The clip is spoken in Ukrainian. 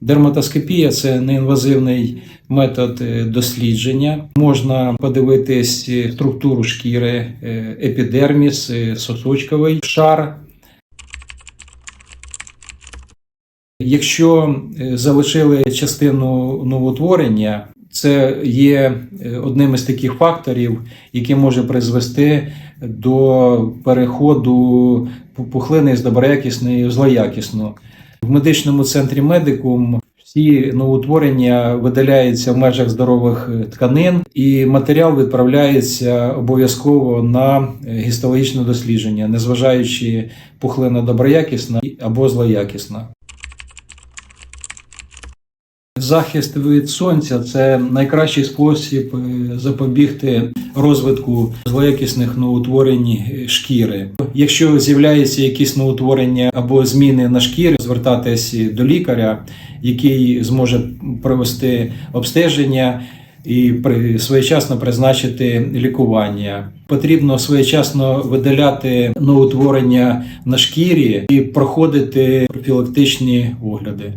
Дерматоскопія це неінвазивний метод е, дослідження. Можна подивитись е, структуру шкіри, е, епідерміс, сосочковий шар. Якщо залишили частину новотворення, це є одним із таких факторів, який може призвести до переходу пухлини з доброякісної в злоякісну. В медичному центрі медикум всі новоутворення видаляються в межах здорових е, тканин, і матеріал відправляється обов'язково на е, гістологічне дослідження, незважаючи пухлина доброякісна або злоякісна. Захист від сонця це найкращий спосіб е, запобігти розвитку злоякісних новоутворень шкіри. Якщо з'являються якісь новоутворення або зміни на шкірі, звертатись до лікаря, який зможе провести обстеження і своєчасно призначити лікування. Потрібно своєчасно видаляти новоутворення на шкірі і проходити профілактичні огляди.